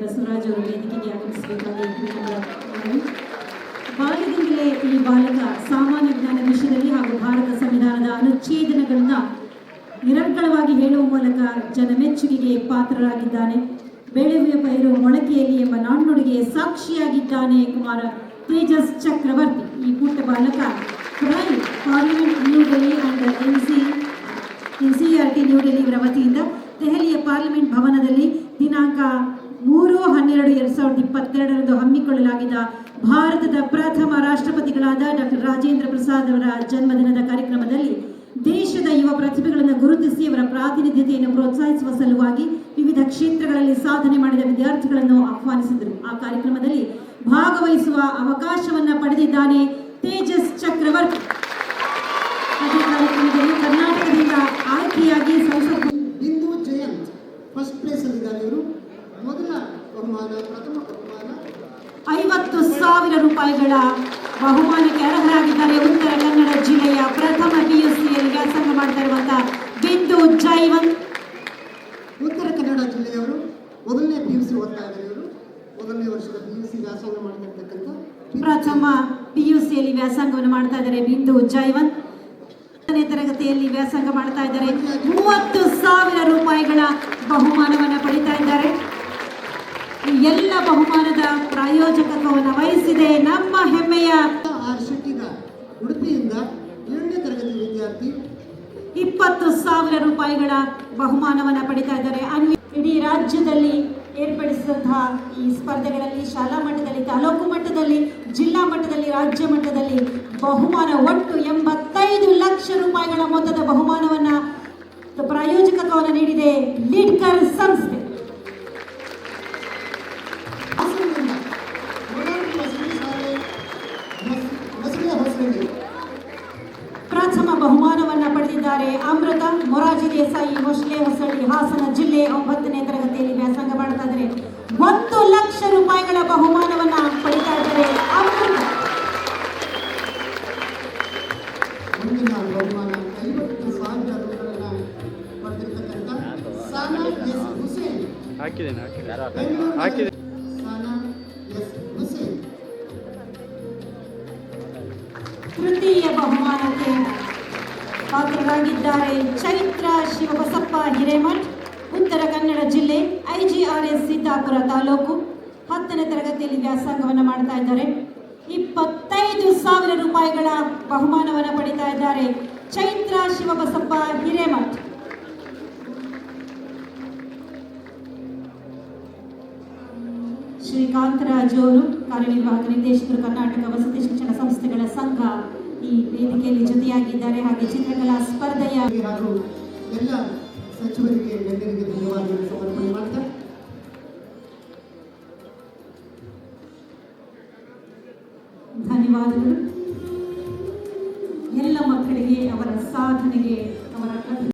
ಬಸವರಾಜ್ ಅವರು ವೇದಿಕೆಗೆ ಆಗಮಿಸಬೇಕಾದ. ಬಾಲ್ಯದಿಂದಲೇ ಈ ಬಾಲಕ ಸಾಮಾನ್ಯ ಜ್ಞಾನ ವಿಷಯದಲ್ಲಿ ಹಾಗೂ ಭಾರತ ಸಂವಿಧಾನದ ಅನುಚ್ಛೇದನಗಳನ್ನ ನಿರಂತರವಾಗಿ ಹೇಳುವ ಮೂಲಕ ಜನಮೆಚ್ಚುಗೆಗೆ ಪಾತ್ರರಾಗಿದ್ದಾನೆ ಬೆಳೆಯುವ ಪೈರು ಮೊಳಕೆಯಲ್ಲಿ ಎಂಬ ನಾಣ್ಣುಡಿಗೆ ಸಾಕ್ಷಿಯಾಗಿದ್ದಾನೆ ಕುಮಾರ ತೇಜಸ್ ಚಕ್ರವರ್ತಿ ಈ ಪುಟ್ಟ ಬಾಲಕ parliament New Delhi and N C T New Delhi ವತಿಯಿಂದ ದೆಹಲಿಯ ಪಾರ್ಲಿಮೆಂಟ್ ಭವನದಲ್ಲಿ ದಿನಾಂಕ ಮೂರು ಹನ್ನೆರಡು ಎರಡ್ ಸಾವಿರದ ಇಪ್ಪತ್ತೆರಡರಂದು ಹಮ್ಮಿಕೊಳ್ಳಲಾಗಿದ್ದ ಭಾರತದ ಪ್ರಥಮ ರಾಷ್ಟ್ರಪತಿಗಳಾದ ಡಾಕ್ಟರ್ ರಾಜೇಂದ್ರ ಪ್ರಸಾದ್ ಅವರ ಜನ್ಮದಿನದ ಕಾರ್ಯಕ್ರಮದಲ್ಲಿ ದೇಶದ ಯುವ ಪ್ರತಿಭೆಗಳನ್ನು ಗುರುತಿಸಿ ಅವರ ಪ್ರಾತಿನಿಧ್ಯತೆಯನ್ನು ಪ್ರೋತ್ಸಾಹಿಸುವ ಸಲುವಾಗಿ ವಿವಿಧ ಕ್ಷೇತ್ರಗಳಲ್ಲಿ ಸಾಧನೆ ಮಾಡಿದ ವಿದ್ಯಾರ್ಥಿಗಳನ್ನು ಆಹ್ವಾನಿಸಿದರು. ಆ ಕಾರ್ಯಕ್ರಮದಲ್ಲಿ ಭಾಗವಹಿಸುವ ಅವಕಾಶವನ್ನು ಪಡೆದಿದ್ದಾನೆ ತೇಜಸ್ ಚಕ್ರವರ್ತಿ. ಸಾವಿರ ರೂಪಾಯಿಗಳ ಬಹುಮಾನಕ್ಕೆ ಅರ್ಹರಾಗಿದ್ದಾರೆ ಉತ್ತರ ಕನ್ನಡ ಜಿಲ್ಲೆಯ ಪ್ರಥಮ ಪಿಯುಸಿಯಲ್ಲಿ ವ್ಯಾಸಂಗ ಮಾಡ್ತಾ ಇರುವಂತಹ ಬಿಂದು ಜೈವಂತ್. ಉತ್ತರ ಕನ್ನಡ ಜಿಲ್ಲೆಯವರು ಮೊದಲನೇ ಪಿ ಯು ಸಿ ಓದ್ತಾ ಇದ್ದಾರೆ ಇವರು. ಮೊದಲನೇ ವರ್ಷದ ಪಿ ಯು ಸಿ ವ್ಯಾಸಂಗ ಮಾಡ್ತಿರ್ತಕ್ಕಂಥ ಪ್ರಥಮ ಪಿಯುಸಿಯಲ್ಲಿ ವ್ಯಾಸಂಗವನ್ನು ಮಾಡ್ತಾ ಇದ್ದಾರೆ ಬಿಂದು ಜೈವಂತ್. ಹತ್ತನೇ ತರಗತಿಯಲ್ಲಿ ವ್ಯಾಸಂಗ ಮಾಡ್ತಾ ಇದ್ದಾರೆ. ಮೂವತ್ತು ಸಾವಿರ ರೂಪಾಯಿಗಳ ಬಹುಮಾನವನ್ನು ಪಡಿತಾ ಇದ್ದಾರೆ. ಎಲ್ಲ ಬಹುಮಾನದ ಪ್ರಾಯೋಜಕತ್ವವನ್ನು ವಹಿಸಿದೆ ನಮ್ಮ ಹೆಮ್ಮೆಯ ಆರ್ ಉಡುಪಿಯಿಂದ ತರಗತಿ ವಿದ್ಯಾರ್ಥಿ. ಇಪ್ಪತ್ತು ಸಾವಿರ ರೂಪಾಯಿಗಳ ಬಹುಮಾನವನ್ನು ಪಡಿತಾ ಇದ್ದಾರೆ. ಅನ್ವಿ ಇಡೀ ರಾಜ್ಯದಲ್ಲಿ ಏರ್ಪಡಿಸಿದಂತಹ ಈ ಸ್ಪರ್ಧೆಗಳಲ್ಲಿ ಶಾಲಾ ಮಟ್ಟದಲ್ಲಿ ತಾಲೂಕು ಮಟ್ಟದಲ್ಲಿ ಜಿಲ್ಲಾ ಮಟ್ಟದಲ್ಲಿ ರಾಜ್ಯ ಮಟ್ಟದಲ್ಲಿ ಬಹುಮಾನ ಒಟ್ಟು ಎಂಬತ್ತೈದು ಲಕ್ಷ ರೂಪಾಯಿಗಳ ಮೊತ್ತದ ಬಹುಮಾನವನ್ನು ಪ್ರಾಯೋಜಕತ್ವವನ್ನು ನೀಡಿದೆ ಲೀಡ್ಕರ್ ಸಂಸ್ಥೆ. ಪಡೆದಿದ್ದಾರೆ ಅಮೃತ ಮೊರಾಜಿ ದೇಸಾಯಿ ಮೊಶ್ಲೆ ಹೊಸಳ್ಳಿ ಹಾಸನ ಜಿಲ್ಲೆ ಒಂಬತ್ತನೇ ತರಗತಿಯಲ್ಲಿ ವ್ಯಾಸಂಗ ಮಾಡ್ತಾ ಇದ್ದಾರೆ. ಒಂದು ಲಕ್ಷ ರೂಪಾಯಿಗಳ ಬಹುಮಾನವನ್ನ ಪಡಿತಾ ಇದ್ದಾರೆ ಹಾಕಿದೆ. ತೃತೀಯ ಬಹುಮಾನಕ್ಕೆ ಪಾತ್ರರಾಗಿದ್ದಾರೆ. ಚೈತ್ರ ಶಿವಬಸಪ್ಪ ಹಿರೇಮಠ್, ಉತ್ತರ ಕನ್ನಡ ಜಿಲ್ಲೆ ಐಜಿಆರ್ಎಸ್ ಸೀತಾಪುರ ತಾಲೂಕು ಹತ್ತನೇ ತರಗತಿಯಲ್ಲಿ ವ್ಯಾಸಂಗವನ್ನು ಮಾಡ್ತಾ ಇದ್ದಾರೆ. ಇಪ್ಪತ್ತೈದು ಸಾವಿರ ರೂಪಾಯಿಗಳ ಬಹುಮಾನವನ್ನು ಪಡಿತಾ ಇದ್ದಾರೆ ಚೈತ್ರ ಶಿವಬಸಪ್ಪ ಹಿರೇಮಠ್. ಶ್ರೀಕಾಂತರಾಜ್ ಅವರು ಕಾರ್ಯನಿರ್ವಾಹಕ ನಿರ್ದೇಶಕರು ಕರ್ನಾಟಕ ವಸತಿ ಶಿಕ್ಷಣ ಸಂಸ್ಥೆಗಳ ಸಂಘ ಈ ವೇದಿಕೆಯಲ್ಲಿ ಜೊತೆಯಾಗಿದ್ದಾರೆ. ಹಾಗೆ ಚಿತ್ರಕಲಾ ಸ್ಪರ್ಧೆಯ ಹಾಗೂ ಎಲ್ಲ ಸಚಿವರಿಗೆ ಗಣ್ಯರಿಗೆ ಧನ್ಯವಾದಗಳು ಸಮರ್ಪಣೆ ಮಾಡ್ತಾ. ಧನ್ಯವಾದಗಳು. ಎಲ್ಲ ಮಕ್ಕಳಿಗೆ ಅವರ ಸಾಧನೆಗೆ ಅವರ